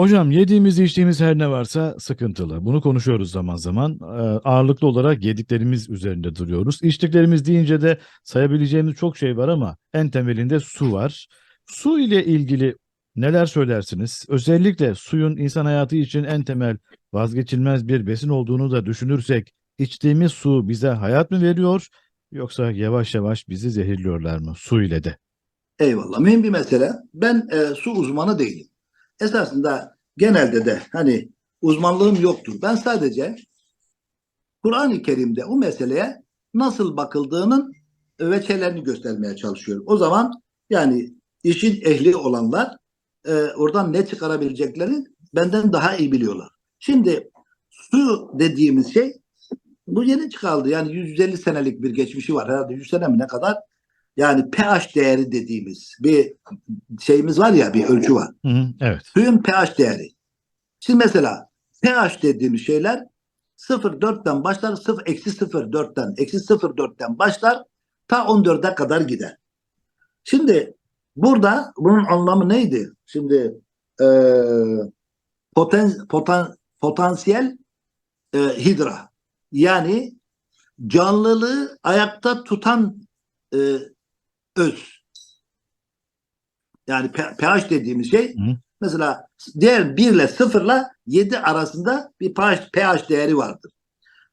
Hocam yediğimiz içtiğimiz her ne varsa sıkıntılı. Bunu konuşuyoruz zaman zaman. Ee, ağırlıklı olarak yediklerimiz üzerinde duruyoruz. İçtiklerimiz deyince de sayabileceğimiz çok şey var ama en temelinde su var. Su ile ilgili neler söylersiniz? Özellikle suyun insan hayatı için en temel vazgeçilmez bir besin olduğunu da düşünürsek içtiğimiz su bize hayat mı veriyor yoksa yavaş yavaş bizi zehirliyorlar mı su ile de? Eyvallah. Mühim bir mesele. Ben e, su uzmanı değilim. Esasında genelde de hani uzmanlığım yoktur. Ben sadece Kur'an-ı Kerim'de o meseleye nasıl bakıldığının veçelerini göstermeye çalışıyorum. O zaman yani işin ehli olanlar e, oradan ne çıkarabileceklerini benden daha iyi biliyorlar. Şimdi su dediğimiz şey bu yeni çıkarıldı. Yani 150 senelik bir geçmişi var. Herhalde 100 sene mi ne kadar? Yani pH değeri dediğimiz bir şeyimiz var ya bir ölçü var. Hı hı, evet. Suyun pH değeri. Şimdi mesela pH dediğimiz şeyler 0.4'ten başlar, 0 eksi 0.4'ten, eksi 0.4'ten başlar ta 14'e kadar gider. Şimdi burada bunun anlamı neydi? Şimdi e, poten, poten, potansiyel e, hidra yani canlılığı ayakta tutan e, öz. Yani pH dediğimiz şey Hı. mesela diğer 1 ile 0 ile 7 arasında bir pH, pH değeri vardır.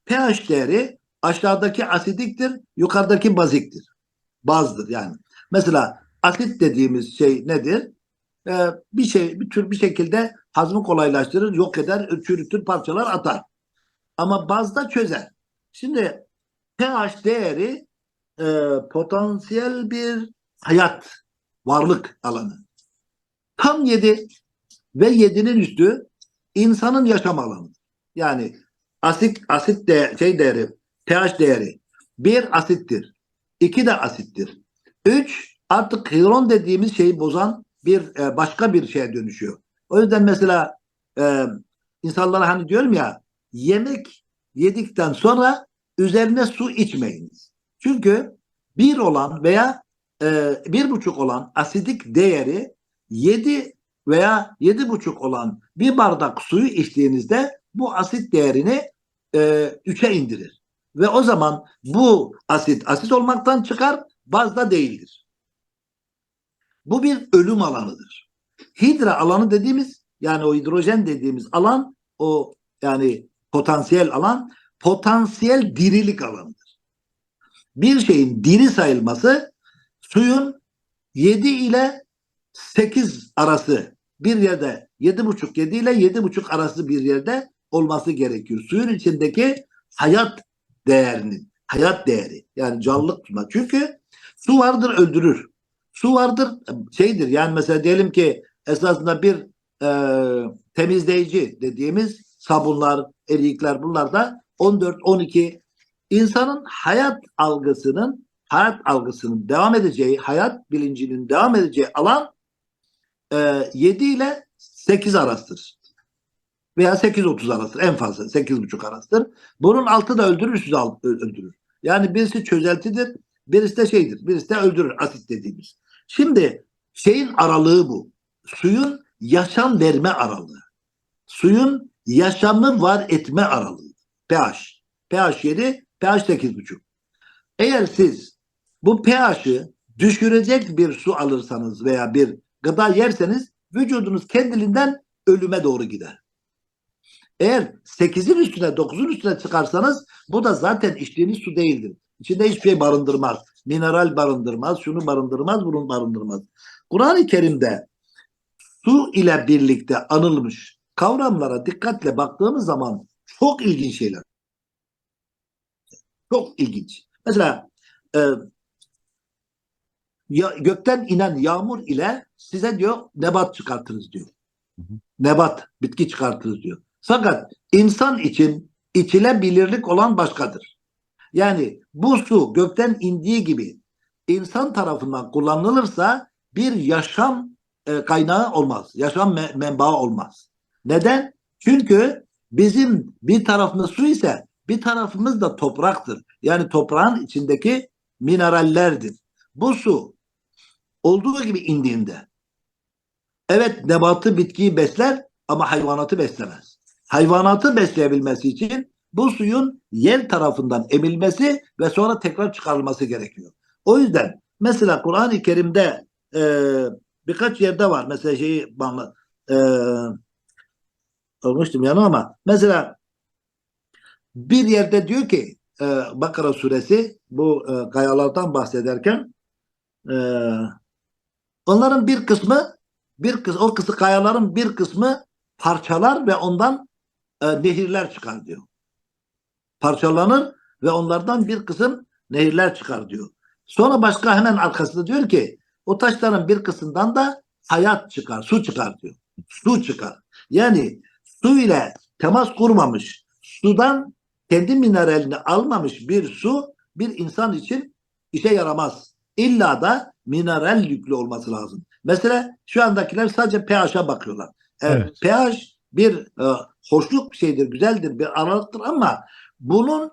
pH değeri aşağıdaki asidiktir, yukarıdaki baziktir. Bazdır yani. Mesela asit dediğimiz şey nedir? Ee, bir şey bir tür bir şekilde hazmı kolaylaştırır, yok eder, çürütür, parçalar atar. Ama bazda çözer. Şimdi pH değeri e, potansiyel bir hayat, varlık alanı. Tam 7 ve 7'nin üstü insanın yaşam alanı. Yani asit asit de, şey değeri, pH değeri bir asittir. iki de asittir. Üç artık hidron dediğimiz şeyi bozan bir e, başka bir şeye dönüşüyor. O yüzden mesela e, insanlara hani diyorum ya yemek yedikten sonra üzerine su içmeyiniz. Çünkü bir olan veya e, bir buçuk olan asidik değeri yedi veya yedi buçuk olan bir bardak suyu içtiğinizde bu asit değerini e, üçe indirir. Ve o zaman bu asit asit olmaktan çıkar bazda değildir. Bu bir ölüm alanıdır. Hidra alanı dediğimiz yani o hidrojen dediğimiz alan o yani potansiyel alan potansiyel dirilik alanıdır. Bir şeyin diri sayılması suyun 7 ile 8 arası bir yerde 7,5 7 ile 7,5 arası bir yerde olması gerekiyor. Suyun içindeki hayat değerinin, hayat değeri yani canlılık tutma. Çünkü su vardır öldürür. Su vardır şeydir yani mesela diyelim ki esasında bir e, temizleyici dediğimiz sabunlar, erikler bunlar da 14-12 insanın hayat algısının hayat algısının devam edeceği, hayat bilincinin devam edeceği alan e, 7 ile 8 arasıdır. Veya 8-30 arasıdır. En fazla 8,5 arasıdır. Bunun altı da öldürür, ö- öldürür. Yani birisi çözeltidir, birisi de şeydir. Birisi de öldürür asit dediğimiz. Şimdi şeyin aralığı bu. Suyun yaşam verme aralığı. Suyun yaşamı var etme aralığı. pH. pH 7, pH 8,5. Eğer siz bu pH'ı düşürecek bir su alırsanız veya bir gıda yerseniz vücudunuz kendiliğinden ölüme doğru gider. Eğer 8'in üstüne 9'un üstüne çıkarsanız bu da zaten içtiğiniz su değildir. İçinde hiçbir şey barındırmaz. Mineral barındırmaz, şunu barındırmaz, bunu barındırmaz. Kur'an-ı Kerim'de su ile birlikte anılmış kavramlara dikkatle baktığımız zaman çok ilginç şeyler. Çok ilginç. Mesela e, ya, gökten inen yağmur ile size diyor nebat çıkartırız diyor. Hı hı. Nebat, bitki çıkartırız diyor. Fakat insan için içilebilirlik olan başkadır. Yani bu su gökten indiği gibi insan tarafından kullanılırsa bir yaşam e, kaynağı olmaz. Yaşam me- menbaı olmaz. Neden? Çünkü bizim bir tarafımız su ise bir tarafımız da topraktır. Yani toprağın içindeki minerallerdir. Bu su olduğu gibi indiğinde evet nebatı bitkiyi besler ama hayvanatı beslemez. Hayvanatı besleyebilmesi için bu suyun yer tarafından emilmesi ve sonra tekrar çıkarılması gerekiyor. O yüzden mesela Kur'an-ı Kerim'de e, birkaç yerde var. Mesela şeyi e, olmuştum yani ama mesela bir yerde diyor ki e, Bakara suresi bu e, kayalardan bahsederken e, onların bir kısmı bir kız o kısmı kayaların bir kısmı parçalar ve ondan e, nehirler çıkar diyor. Parçalanır ve onlardan bir kısım nehirler çıkar diyor. Sonra başka hemen arkasında diyor ki o taşların bir kısmından da hayat çıkar, su çıkar diyor. Su çıkar. Yani su ile temas kurmamış, sudan kendi mineralini almamış bir su bir insan için işe yaramaz. İlla da mineral yüklü olması lazım. Mesela şu andakiler sadece pH'a bakıyorlar. Evet, pH bir e, hoşluk bir şeydir, güzeldir, bir aralıktır ama bunun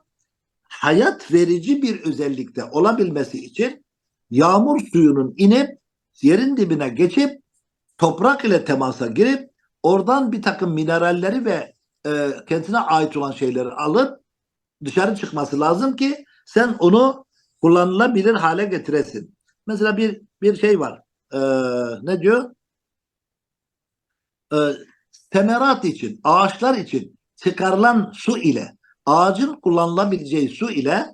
hayat verici bir özellikte olabilmesi için yağmur suyunun inip yerin dibine geçip toprak ile temasa girip oradan bir takım mineralleri ve e, kendisine ait olan şeyleri alıp dışarı çıkması lazım ki sen onu kullanılabilir hale getiresin. Mesela bir bir şey var. Ee, ne diyor? Ee, temerat için, ağaçlar için çıkarılan su ile ağacın kullanılabileceği su ile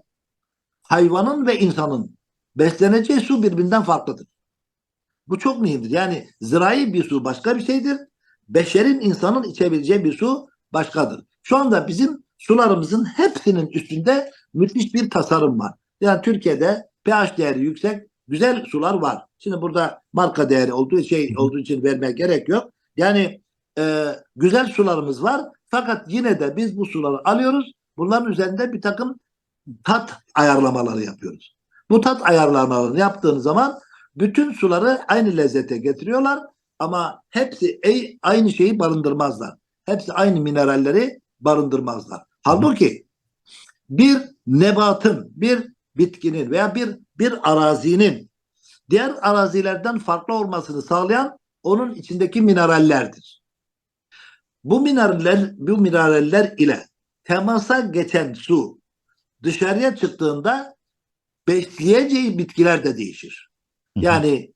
hayvanın ve insanın besleneceği su birbirinden farklıdır. Bu çok mühimdir. Yani zirai bir su başka bir şeydir. Beşerin insanın içebileceği bir su başkadır. Şu anda bizim sularımızın hepsinin üstünde müthiş bir tasarım var. Yani Türkiye'de pH değeri yüksek, güzel sular var. Şimdi burada marka değeri olduğu şey olduğu için vermeye gerek yok. Yani e, güzel sularımız var. Fakat yine de biz bu suları alıyoruz. Bunların üzerinde bir takım tat ayarlamaları yapıyoruz. Bu tat ayarlamalarını yaptığınız zaman bütün suları aynı lezzete getiriyorlar ama hepsi aynı şeyi barındırmazlar. Hepsi aynı mineralleri barındırmazlar. Halbuki bir nebatın, bir bitkinin veya bir bir arazinin diğer arazilerden farklı olmasını sağlayan onun içindeki minerallerdir. Bu mineraller bu mineraller ile temasa geçen su dışarıya çıktığında besleyeceği bitkiler de değişir. Yani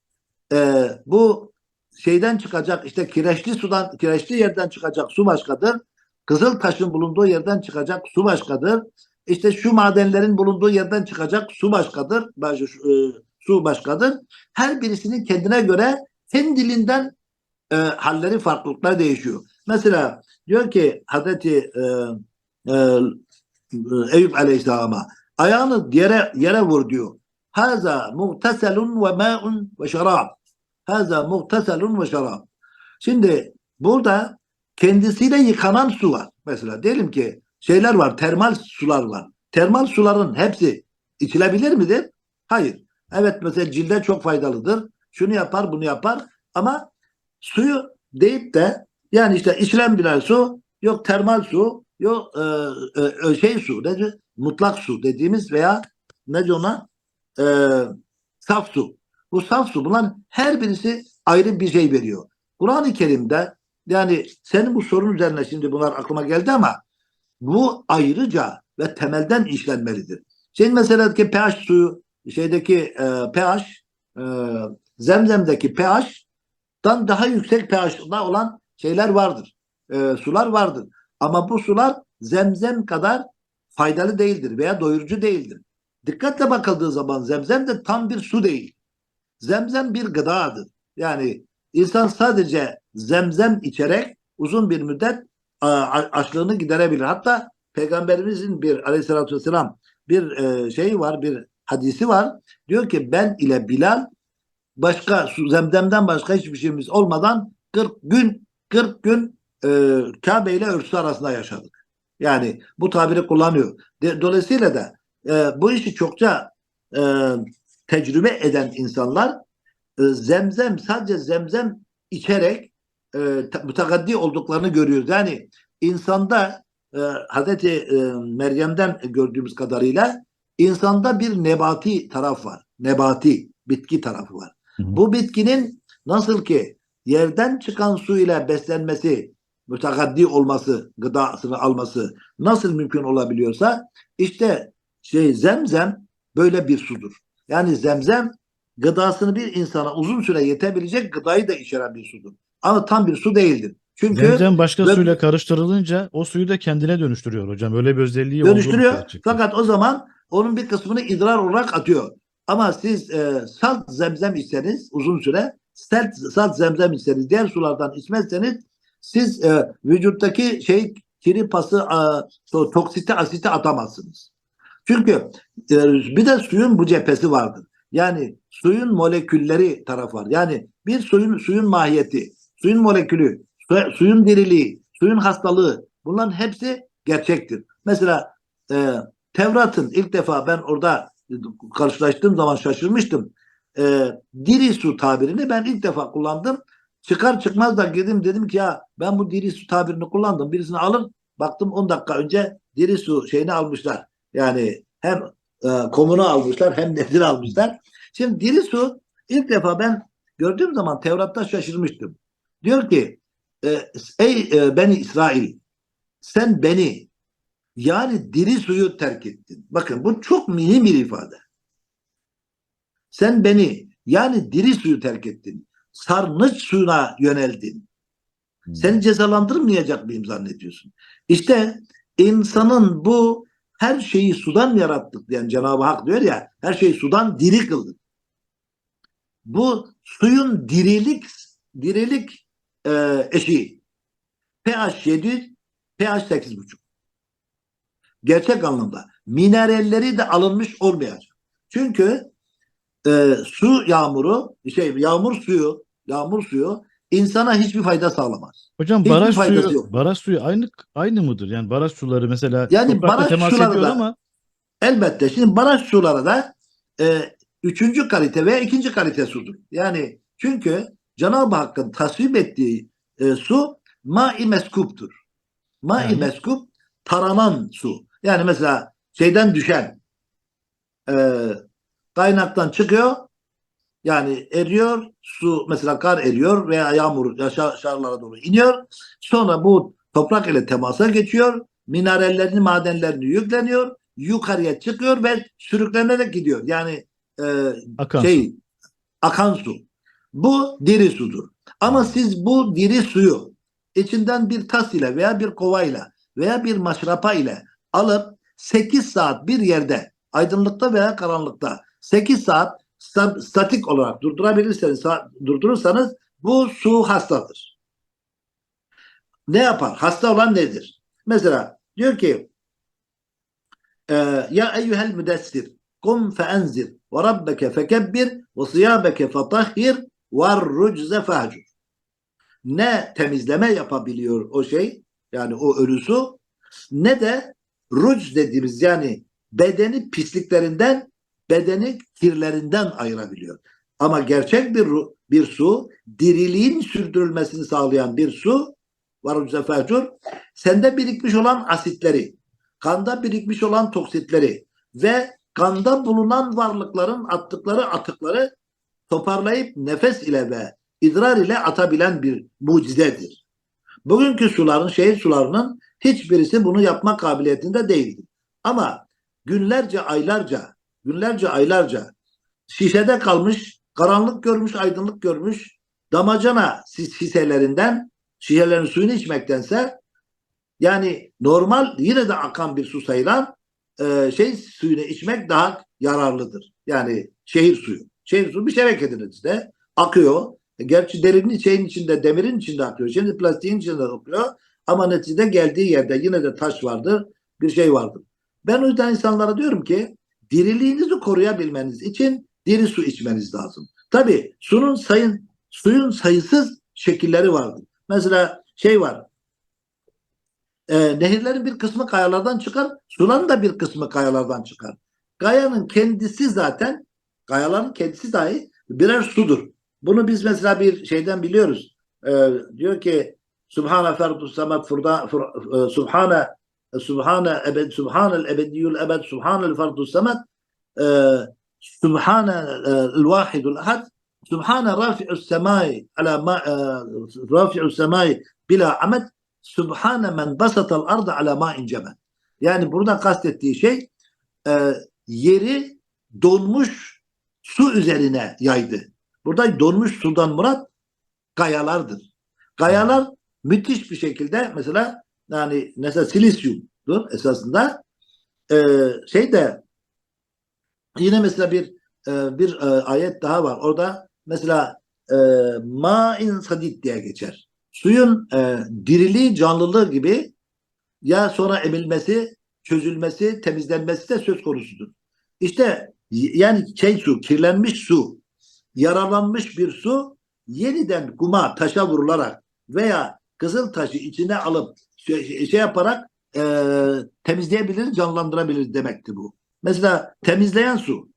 e, bu şeyden çıkacak işte kireçli sudan kireçli yerden çıkacak su başkadır. Kızıl taşın bulunduğu yerden çıkacak su başkadır. İşte şu madenlerin bulunduğu yerden çıkacak su başkadır. Baş, e, su başkadır. Her birisinin kendine göre kendiliğinden e, halleri farklılıklar değişiyor. Mesela diyor ki Hazreti e, e, Eyüp Aleyhisselam'a ayağını yere yere vur diyor. Haza muhteselun ve ma'un ve şarab. Haza muhteselun ve şarab. Şimdi burada kendisiyle yıkanan su var. Mesela diyelim ki şeyler var, termal sular var. Termal suların hepsi içilebilir midir? Hayır. Evet mesela cilde çok faydalıdır. Şunu yapar, bunu yapar ama suyu deyip de yani işte içilebilen su yok termal su yok e, e, şey su nedir? Mutlak su dediğimiz veya ne ona? E, saf su. Bu saf su bunların her birisi ayrı bir şey veriyor. Kur'an-ı Kerim'de yani senin bu sorun üzerine şimdi bunlar aklıma geldi ama bu ayrıca ve temelden işlenmelidir. Şimdi mesela ki pH suyu şeydeki e, pH e, zemzemdeki pH'dan daha yüksek pH'da olan şeyler vardır. E, sular vardır. Ama bu sular zemzem kadar faydalı değildir veya doyurucu değildir. Dikkatle bakıldığı zaman zemzem de tam bir su değil. Zemzem bir gıdadır. Yani insan sadece zemzem içerek uzun bir müddet açlığını giderebilir. Hatta Peygamberimizin bir aleyhissalatü vesselam bir e, şey var, bir hadisi var. Diyor ki ben ile Bilal başka zemzemden başka hiçbir şeyimiz olmadan 40 gün 40 gün e, Kabe ile örtüsü arasında yaşadık. Yani bu tabiri kullanıyor. Dolayısıyla da e, bu işi çokça e, tecrübe eden insanlar e, zemzem sadece zemzem içerek e, mütekaddi olduklarını görüyoruz. Yani insanda e, Hazreti e, Meryem'den gördüğümüz kadarıyla insanda bir nebati taraf var. Nebati, bitki tarafı var. Hı hı. Bu bitkinin nasıl ki yerden çıkan su ile beslenmesi mütegaddi olması, gıdasını alması nasıl mümkün olabiliyorsa işte şey zemzem böyle bir sudur. Yani zemzem gıdasını bir insana uzun süre yetebilecek gıdayı da içeren bir sudur. Ama tam bir su değildir. Çünkü Zemzem başka Ve- suyla karıştırılınca o suyu da kendine dönüştürüyor hocam. Öyle bir özelliği dönüştürüyor. Fakat o zaman onun bir kısmını idrar olarak atıyor. Ama siz e, salt zemzem içseniz uzun süre sert salt zemzem içseniz diğer sulardan içmezseniz siz e, vücuttaki şey kiri pası e, o toksiti asiti atamazsınız. Çünkü e, bir de suyun bu cephesi vardır. Yani suyun molekülleri taraf var. Yani bir suyun suyun mahiyeti, suyun molekülü, su- suyun diriliği, suyun hastalığı bunların hepsi gerçektir. Mesela e, Tevrat'ın ilk defa ben orada karşılaştığım zaman şaşırmıştım. E, diri su tabirini ben ilk defa kullandım. Çıkar çıkmaz da girdim dedim ki ya ben bu diri su tabirini kullandım. Birisini alır baktım 10 dakika önce diri su şeyini almışlar. Yani hem e, komunu almışlar hem nedir almışlar. Şimdi diri su ilk defa ben gördüğüm zaman Tevrat'ta şaşırmıştım. Diyor ki e, ey e, beni İsrail sen beni yani diri suyu terk ettin. Bakın bu çok mühim bir ifade. Sen beni yani diri suyu terk ettin. Sarnıç suyuna yöneldin. Hmm. Seni cezalandırmayacak mıyım zannediyorsun? İşte insanın bu her şeyi sudan yarattık diyen Cenab-ı Hak diyor ya her şeyi sudan diri kıldık. Bu suyun dirilik dirilik e, eşiği pH 7 pH 8,5 gerçek anlamda mineralleri de alınmış olmayacak. Çünkü e, su yağmuru şey yağmur suyu yağmur suyu insana hiçbir fayda sağlamaz. Hocam Hiçbir baraj suyu, yok. baraj suyu aynı aynı mıdır? Yani baraj suları mesela Yani baraj temas suları da- ama Elbette şimdi baraj suları da e, üçüncü kalite veya ikinci kalite sudur. Yani çünkü Cenab-ı Hakk'ın tasvip ettiği e, su ma-i meskuptur. Ma-i Yani? meskup taranan su. Yani mesela şeyden düşen e, kaynaktan çıkıyor yani eriyor su mesela kar eriyor veya yağmur şarlara doğru iniyor. Sonra bu toprak ile temasa geçiyor. Minerallerini, madenlerini yükleniyor. Yukarıya çıkıyor ve sürüklenerek gidiyor. Yani e, akan şey su. akan su. Bu diri sudur. Ama siz bu diri suyu içinden bir tas ile veya bir kovayla veya bir maşrapa ile alıp 8 saat bir yerde aydınlıkta veya karanlıkta 8 saat sta- statik olarak durdurabilirseniz sa- durdurursanız bu su hastadır. Ne yapar? Hasta olan nedir? Mesela diyor ki e, ya eyyuhel müdessir kum feenzir ve rabbeke fekebbir ve siyabeke fetahhir ve rucze fehcur. Ne temizleme yapabiliyor o şey yani o ölü su ne de ruc dediğimiz yani bedeni pisliklerinden bedeni kirlerinden ayırabiliyor. Ama gerçek bir bir su diriliğin sürdürülmesini sağlayan bir su var rucze fehcur sende birikmiş olan asitleri kanda birikmiş olan toksitleri ve kanda bulunan varlıkların attıkları atıkları toparlayıp nefes ile ve idrar ile atabilen bir mucizedir. Bugünkü suların, şehir sularının hiçbirisi bunu yapma kabiliyetinde değildir. Ama günlerce, aylarca, günlerce, aylarca şişede kalmış, karanlık görmüş, aydınlık görmüş damacana şiş- şişelerinden, şişelerin suyunu içmektense yani normal yine de akan bir su sayılan e, şey suyunu içmek daha yararlıdır. Yani şehir suyu. Şehir suyu bir şebekedir işte. Akıyor. E, Gerçi derinin şeyin içinde, demirin içinde akıyor. Şimdi plastiğin içinde akıyor. Ama neticede geldiği yerde yine de taş vardır. Bir şey vardır. Ben o yüzden insanlara diyorum ki diriliğinizi koruyabilmeniz için diri su içmeniz lazım. Tabii suyun sayın suyun sayısız şekilleri vardır. Mesela şey var e, nehirlerin bir kısmı kayalardan çıkar, suların da bir kısmı kayalardan çıkar. Kayanın kendisi zaten, kayaların kendisi dahi birer sudur. Bunu biz mesela bir şeyden biliyoruz. E, diyor ki Subhane ferdus samet furda, fur, e, Subhane Subhane ebed Subhanel ebediyül ebed Subhanel ferdus samet e, Subhane e, el vahidul ahad Subhane rafi'us semai ala ma, e, rafi'us semai bila amet Sübhane men basatal arda ala ma'in cemen. Yani burada kastettiği şey e, yeri donmuş su üzerine yaydı. Burada donmuş sudan murat kayalardır. Kayalar müthiş bir şekilde mesela yani mesela silisyumdur esasında e, şey de yine mesela bir e, bir e, ayet daha var. Orada mesela e, ma'in sadid diye geçer. Suyun e, diriliği, canlılığı gibi ya sonra emilmesi, çözülmesi, temizlenmesi de söz konusudur. İşte yani şey su, kirlenmiş su, yaralanmış bir su yeniden kuma, taşa vurularak veya kızıl taşı içine alıp şey, şey yaparak e, temizleyebilir, canlandırabilir demekti bu. Mesela temizleyen su.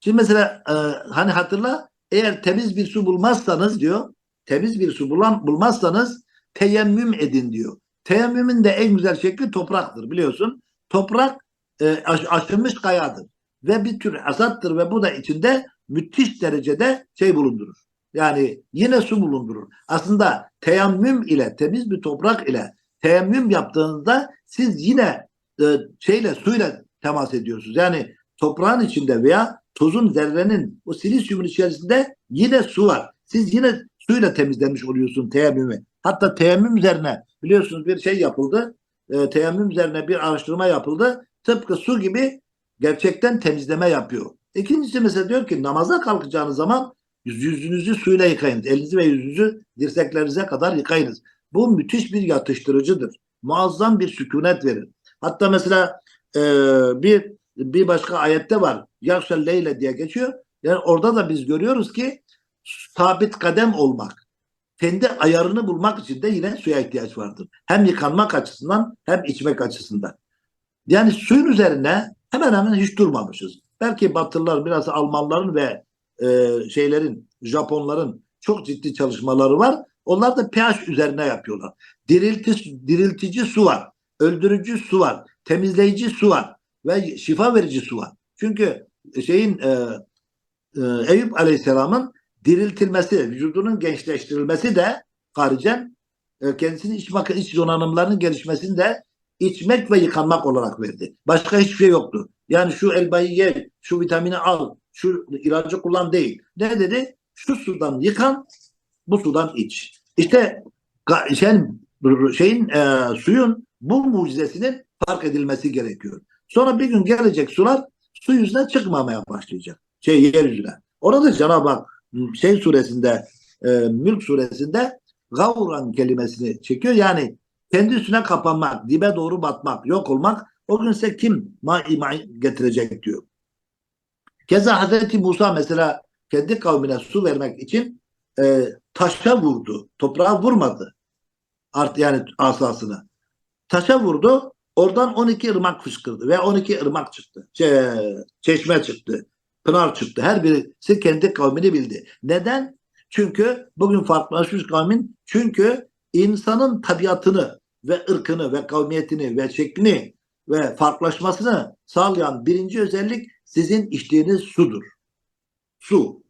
Şimdi mesela e, hani hatırla eğer temiz bir su bulmazsanız diyor temiz bir su bulan, bulmazsanız teyemmüm edin diyor. Teyemmümün de en güzel şekli topraktır biliyorsun. Toprak e, aş- aşınmış kayadır ve bir tür asattır ve bu da içinde müthiş derecede şey bulundurur. Yani yine su bulundurur. Aslında teyemmüm ile temiz bir toprak ile teyemmüm yaptığınızda siz yine e, şeyle suyla temas ediyorsunuz. Yani toprağın içinde veya tozun zerrenin o silisyumun içerisinde yine su var. Siz yine suyla temizlemiş oluyorsun teyemmümü. Hatta teyemmüm üzerine biliyorsunuz bir şey yapıldı. E, teyemmüm üzerine bir araştırma yapıldı. Tıpkı su gibi gerçekten temizleme yapıyor. İkincisi mesela diyor ki namaza kalkacağınız zaman yüz- yüzünüzü suyla yıkayınız. Elinizi ve yüzünüzü dirseklerinize kadar yıkayınız. Bu müthiş bir yatıştırıcıdır. Muazzam bir sükunet verir. Hatta mesela e, bir bir başka ayette var. Yaksel leyle diye geçiyor. Yani orada da biz görüyoruz ki sabit kadem olmak, kendi ayarını bulmak için de yine suya ihtiyaç vardır. Hem yıkanmak açısından hem içmek açısından. Yani suyun üzerine hemen hemen hiç durmamışız. Belki Batılılar biraz Almanların ve e, şeylerin Japonların çok ciddi çalışmaları var. Onlar da pH üzerine yapıyorlar. Dirilti, diriltici su var. Öldürücü su var. Temizleyici su var. Ve şifa verici su var. Çünkü şeyin e, e, Eyüp Aleyhisselam'ın diriltilmesi, vücudunun gençleştirilmesi de haricen e, kendisinin iç, iç donanımlarının gelişmesini de içmek ve yıkanmak olarak verdi. Başka hiçbir şey yoktu. Yani şu elbayı ye, şu vitamini al, şu ilacı kullan değil. Ne dedi? Şu sudan yıkan, bu sudan iç. İşte şeyin, şeyin e, suyun bu mucizesinin fark edilmesi gerekiyor. Sonra bir gün gelecek sular su yüzüne çıkmamaya başlayacak. Şey yeryüzüne. Orada Cenab-ı Hak şey suresinde e, Mülk suresinde gavran kelimesini çekiyor. Yani kendi üstüne kapanmak, dibe doğru batmak, yok olmak o gün size kim ma'i ma'i getirecek diyor. Keza Hazreti Musa mesela kendi kavmine su vermek için e, taşa vurdu. Toprağa vurmadı. Art yani asasını. Taşa vurdu. Oradan 12 ırmak fışkırdı ve 12 ırmak çıktı. Çe- çeşme çıktı. Pınar çıktı. Her birisi kendi kavmini bildi. Neden? Çünkü bugün farklılaşmış kavmin çünkü insanın tabiatını ve ırkını ve kavmiyetini ve şeklini ve farklılaşmasını sağlayan birinci özellik sizin içtiğiniz sudur. Su.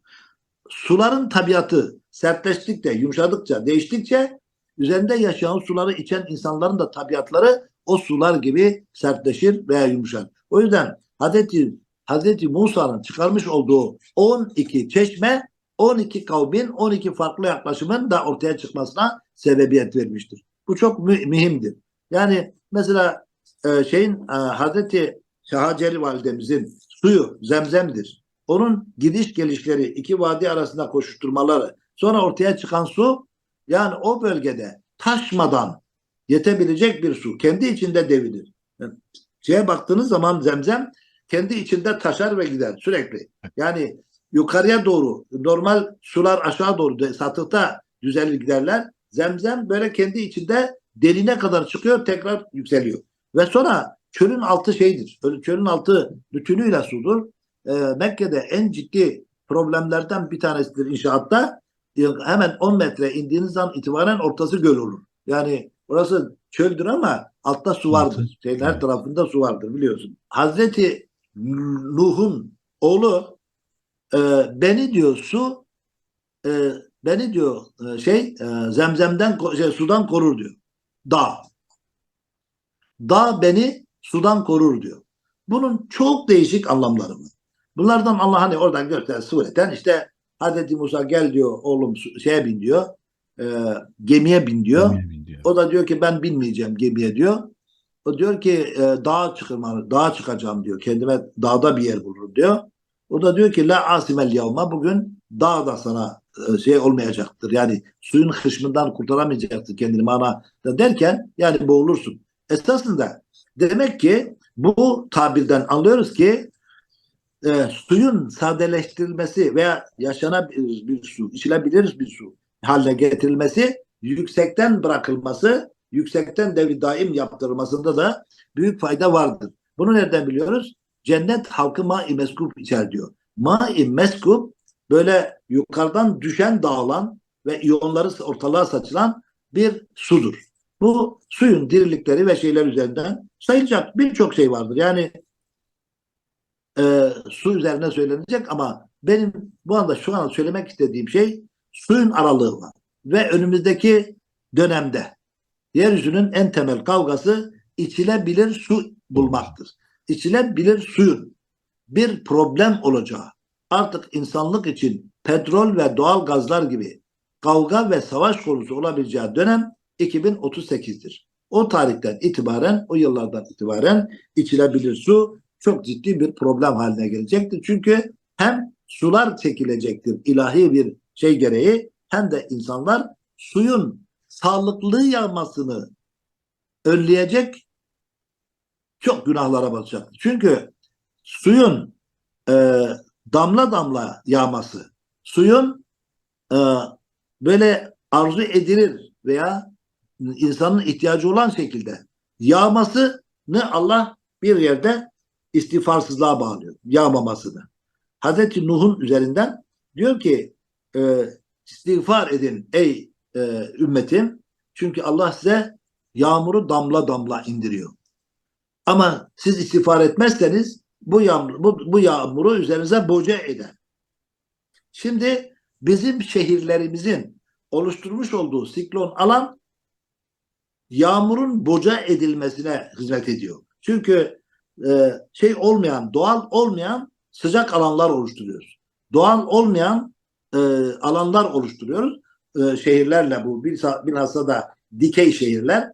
Suların tabiatı sertleştikçe, yumuşadıkça, değiştikçe üzerinde yaşayan suları içen insanların da tabiatları o sular gibi sertleşir veya yumuşar. O yüzden Hazreti, Hazreti Musa'nın çıkarmış olduğu 12 çeşme 12 kavmin 12 farklı yaklaşımın da ortaya çıkmasına sebebiyet vermiştir. Bu çok mü- mühimdir. Yani mesela e, şeyin e, Hazreti Şahaceli validemizin suyu zemzemdir. Onun gidiş gelişleri iki vadi arasında koşuşturmaları sonra ortaya çıkan su yani o bölgede taşmadan yetebilecek bir su. Kendi içinde devirir. Yani şeye baktığınız zaman zemzem kendi içinde taşar ve gider sürekli. Yani yukarıya doğru normal sular aşağı doğru satıkta düzelir giderler. Zemzem böyle kendi içinde derine kadar çıkıyor tekrar yükseliyor. Ve sonra çölün altı şeydir. Çölün altı bütünüyle sudur. Ee, Mekke'de en ciddi problemlerden bir tanesidir inşaatta. Ee, Hemen 10 metre indiğiniz an itibaren ortası göl olur. Yani orası çöldür ama altta su vardır. Şeyin her tarafında su vardır biliyorsun. Hazreti Nuh'un oğlu e, beni diyor su e, beni diyor e, şey e, zemzemden şey, sudan korur diyor. Dağ. Dağ beni sudan korur diyor. Bunun çok değişik anlamları var. Bunlardan Allah hani oradan göster sureten işte Hazreti Musa gel diyor oğlum şeye bin diyor. e, gemiye bin diyor. Emin diyor. O da diyor ki ben binmeyeceğim gemiye diyor. O diyor ki e, dağa çıkma, dağa çıkacağım diyor. Kendime dağda bir yer bulurum diyor. O da diyor ki la asimel yavma bugün dağda sana şey olmayacaktır. Yani suyun hışmından kurtaramayacaksın kendini mana derken yani boğulursun. Esasında demek ki bu tabirden anlıyoruz ki e, suyun sadeleştirilmesi veya yaşanabilir bir su, içilebilir bir su haline getirilmesi, yüksekten bırakılması, yüksekten devri daim yaptırılmasında da büyük fayda vardır. Bunu nereden biliyoruz? Cennet halkı ma-i meskub içer diyor. Ma-i meskub böyle yukarıdan düşen dağılan ve iyonları ortalığa saçılan bir sudur. Bu suyun dirilikleri ve şeyler üzerinden sayılacak birçok şey vardır. Yani e, su üzerine söylenecek ama benim bu anda şu an söylemek istediğim şey suyun aralığı var. Ve önümüzdeki dönemde yeryüzünün en temel kavgası içilebilir su bulmaktır. İçilebilir suyun bir problem olacağı artık insanlık için petrol ve doğal gazlar gibi kavga ve savaş konusu olabileceği dönem 2038'dir. O tarihten itibaren, o yıllardan itibaren içilebilir su çok ciddi bir problem haline gelecektir. Çünkü hem sular çekilecektir ilahi bir şey gereği hem de insanlar suyun sağlıklı yağmasını önleyecek çok günahlara basacak. Çünkü suyun e, damla damla yağması, suyun e, böyle arzu edilir veya insanın ihtiyacı olan şekilde yağmasını Allah bir yerde istiğfarsızlığa bağlıyor. Yağmamasını. Hazreti Nuh'un üzerinden diyor ki e, istiğfar edin ey e, ümmetim. Çünkü Allah size yağmuru damla damla indiriyor. Ama siz istiğfar etmezseniz bu yağmur, bu, bu yağmuru üzerinize boca eder. Şimdi bizim şehirlerimizin oluşturmuş olduğu siklon alan yağmurun boca edilmesine hizmet ediyor. Çünkü e, şey olmayan, doğal olmayan sıcak alanlar oluşturuyoruz. Doğal olmayan e, alanlar oluşturuyoruz. E, şehirlerle bu bilhassa, da dikey şehirler.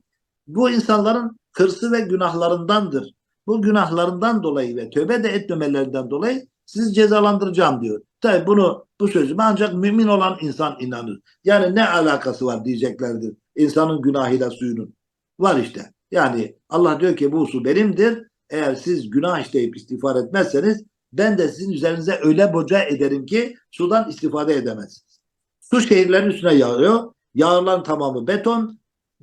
Bu insanların hırsı ve günahlarındandır. Bu günahlarından dolayı ve tövbe de etmemelerinden dolayı sizi cezalandıracağım diyor. Tabi bunu bu sözüme ancak mümin olan insan inanır. Yani ne alakası var diyeceklerdir. İnsanın günahıyla suyunun. Var işte. Yani Allah diyor ki bu su benimdir. Eğer siz günah işleyip istiğfar etmezseniz ben de sizin üzerinize öyle boca ederim ki sudan istifade edemezsiniz. Su şehirlerin üstüne yağıyor. Yağların tamamı beton.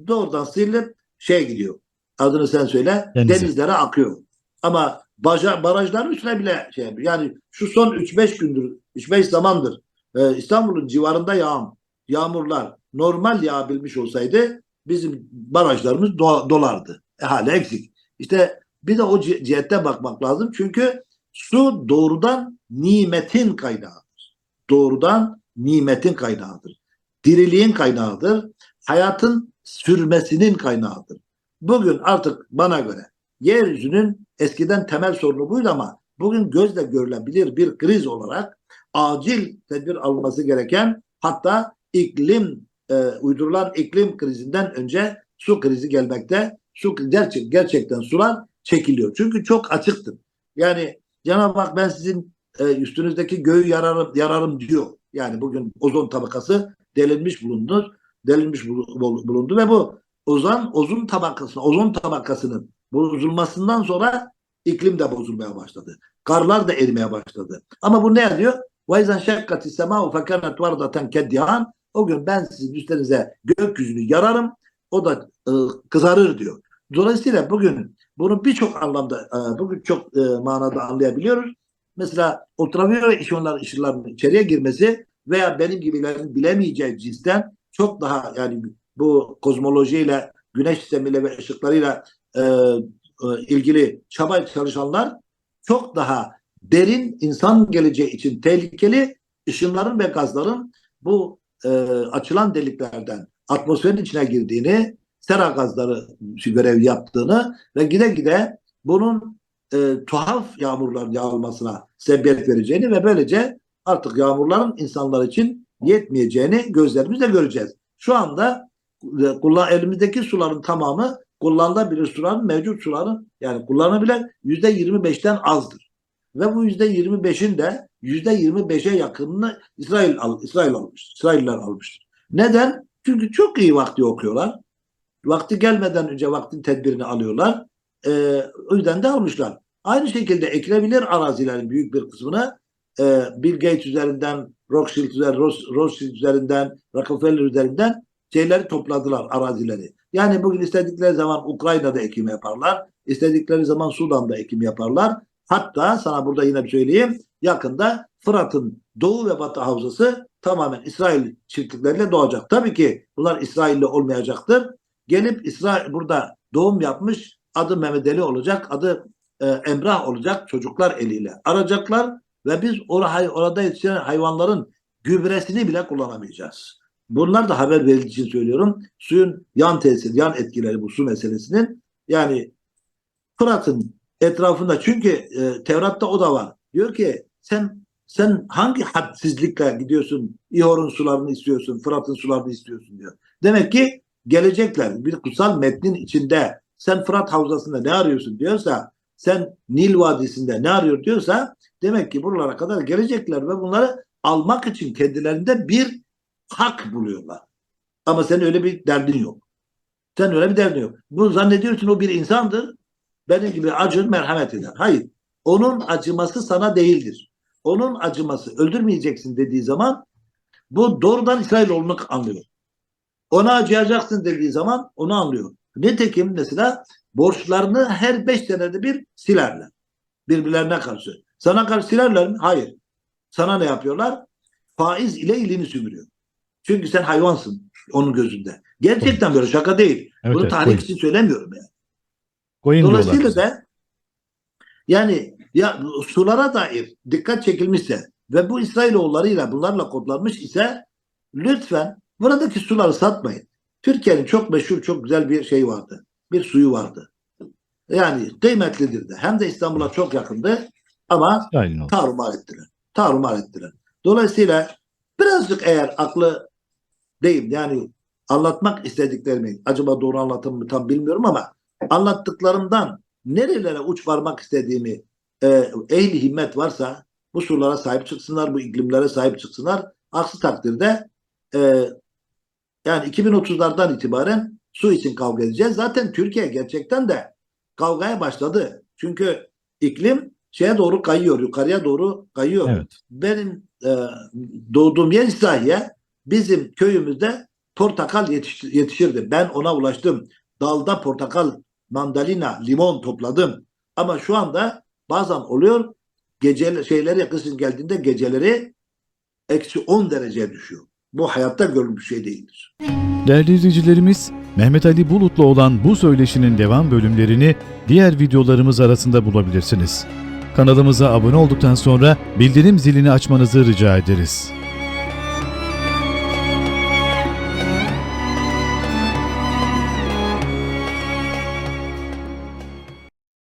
Doğrudan sıyrılıp şey gidiyor. Adını sen söyle. Denize. Denizlere akıyor. Ama baca, barajların üstüne bile şey. Yani şu son 3-5 gündür, 3-5 zamandır e, İstanbul'un civarında yağan yağmurlar normal yağabilmiş olsaydı bizim barajlarımız do- dolardı. E, hala eksik. İşte bir de o ci- cihette bakmak lazım. Çünkü su doğrudan nimetin kaynağıdır. Doğrudan nimetin kaynağıdır. Diriliğin kaynağıdır. Hayatın sürmesinin kaynağıdır. Bugün artık bana göre yeryüzünün eskiden temel sorunu buydu ama bugün gözle görülebilir bir kriz olarak acil tedbir alınması gereken hatta iklim e, uydurulan iklim krizinden önce su krizi gelmekte. Su gerçek, gerçekten sular çekiliyor. Çünkü çok açıktır. Yani Cenab-ı Hak ben sizin e, üstünüzdeki göğü yararım, yararım diyor. Yani bugün ozon tabakası delinmiş bulundu. Delinmiş bulu- bul- bulundu ve bu ozon ozon tabakası, ozon tabakasının bozulmasından sonra iklim de bozulmaya başladı. Karlar da erimeye başladı. Ama bu ne diyor? وَاِذَنْ شَكَّتِ السَّمَاءُ فَكَانَتْ وَرْضَةً كَدْيَانٍ O gün ben sizin üstlerinize gökyüzünü yararım. O da e, kızarır diyor. Dolayısıyla bugün bunu birçok anlamda e, bugün çok e, manada anlayabiliyoruz. Mesela ultraviyole ışınlar, ışınların içeriye girmesi veya benim gibilerin bilemeyeceği cinsten çok daha yani bu kozmolojiyle, güneş sistemiyle ve ışıklarıyla e, e, ilgili çaba çalışanlar çok daha derin insan geleceği için tehlikeli ışınların ve gazların bu e, açılan deliklerden atmosferin içine girdiğini, sera gazları görev yaptığını ve gide gide bunun e, tuhaf yağmurlar yağılmasına sebebiyet vereceğini ve böylece artık yağmurların insanlar için yetmeyeceğini gözlerimizle göreceğiz. Şu anda kullan elimizdeki suların tamamı kullanılabilir suların mevcut suların yani kullanılabilen yüzde 25'ten azdır. Ve bu yüzde 25'in de yüzde 25'e yakınını İsrail al, İsrail almıştır. İsrailler almıştır. Neden? Çünkü çok iyi vakti okuyorlar. Vakti gelmeden önce vaktin tedbirini alıyorlar. Ee, o yüzden de almışlar. Aynı şekilde ekilebilir arazilerin büyük bir kısmını e, Bill Gates üzerinden, Rothschild üzerinden, Roth- Rothschild üzerinden, Rockefeller üzerinden şeyleri topladılar arazileri. Yani bugün istedikleri zaman Ukrayna'da ekim yaparlar. istedikleri zaman Sudan'da ekim yaparlar. Hatta sana burada yine bir söyleyeyim. Yakında Fırat'ın doğu ve batı havzası tamamen İsrail çiftlikleriyle doğacak. Tabii ki bunlar İsrail'le olmayacaktır. Gelip İsrail burada doğum yapmış adı Mehmet Ali olacak, adı e, Emrah olacak çocuklar eliyle arayacaklar ve biz orada, orada yetişen hayvanların gübresini bile kullanamayacağız. Bunlar da haber verildiği için söylüyorum. Suyun yan tesiri, yan etkileri bu su meselesinin. Yani Fırat'ın etrafında çünkü e, Tevrat'ta o da var. Diyor ki sen sen hangi hadsizlikle gidiyorsun İhor'un sularını istiyorsun, Fırat'ın sularını istiyorsun diyor. Demek ki gelecekler bir kutsal metnin içinde sen Fırat havzasında ne arıyorsun diyorsa sen Nil Vadisi'nde ne arıyor diyorsa demek ki buralara kadar gelecekler ve bunları almak için kendilerinde bir hak buluyorlar. Ama senin öyle bir derdin yok. Sen öyle bir derdin yok. Bu zannediyorsun o bir insandır. Benim gibi acır merhamet eder. Hayır. Onun acıması sana değildir. Onun acıması öldürmeyeceksin dediği zaman bu doğrudan İsrailoğlunu anlıyor. Ona acıyacaksın dediği zaman onu anlıyor. Nitekim mesela borçlarını her beş senede bir silerler. Birbirlerine karşı. Sana karşı silerler mi? Hayır. Sana ne yapıyorlar? Faiz ile ilini sümürüyor. Çünkü sen hayvansın onun gözünde. Gerçekten böyle şaka değil. Evet, Bunu evet, tahrik koyun. için söylemiyorum yani. Diyorlar Dolayısıyla da yani ya sulara dair dikkat çekilmişse ve bu İsrailoğullarıyla bunlarla kodlanmış ise lütfen buradaki suları satmayın. Türkiye'nin çok meşhur çok güzel bir şey vardı. Bir suyu vardı. Yani kıymetlidir de. Hem de İstanbul'a çok yakındı ama tarumar ettiler. Tarumar ettiler. Dolayısıyla birazcık eğer aklı değil yani anlatmak istediklerimi acaba doğru anlatım mı tam bilmiyorum ama anlattıklarımdan nerelere uç varmak istediğimi e, ehli himmet varsa bu surlara sahip çıksınlar, bu iklimlere sahip çıksınlar. Aksi takdirde e, yani 2030'lardan itibaren su için kavga edeceğiz. Zaten Türkiye gerçekten de kavgaya başladı. Çünkü iklim şeye doğru kayıyor, yukarıya doğru kayıyor. Evet. Benim e, doğduğum yer İslahiye. Bizim köyümüzde portakal yetiş- yetişirdi. Ben ona ulaştım. Dalda portakal, mandalina, limon topladım. Ama şu anda bazen oluyor gece şeyleri kışın geldiğinde geceleri eksi 10 dereceye düşüyor. Bu hayatta görülmüş şey değildir. Değerli izleyicilerimiz, Mehmet Ali Bulut'la olan bu söyleşinin devam bölümlerini diğer videolarımız arasında bulabilirsiniz. Kanalımıza abone olduktan sonra bildirim zilini açmanızı rica ederiz.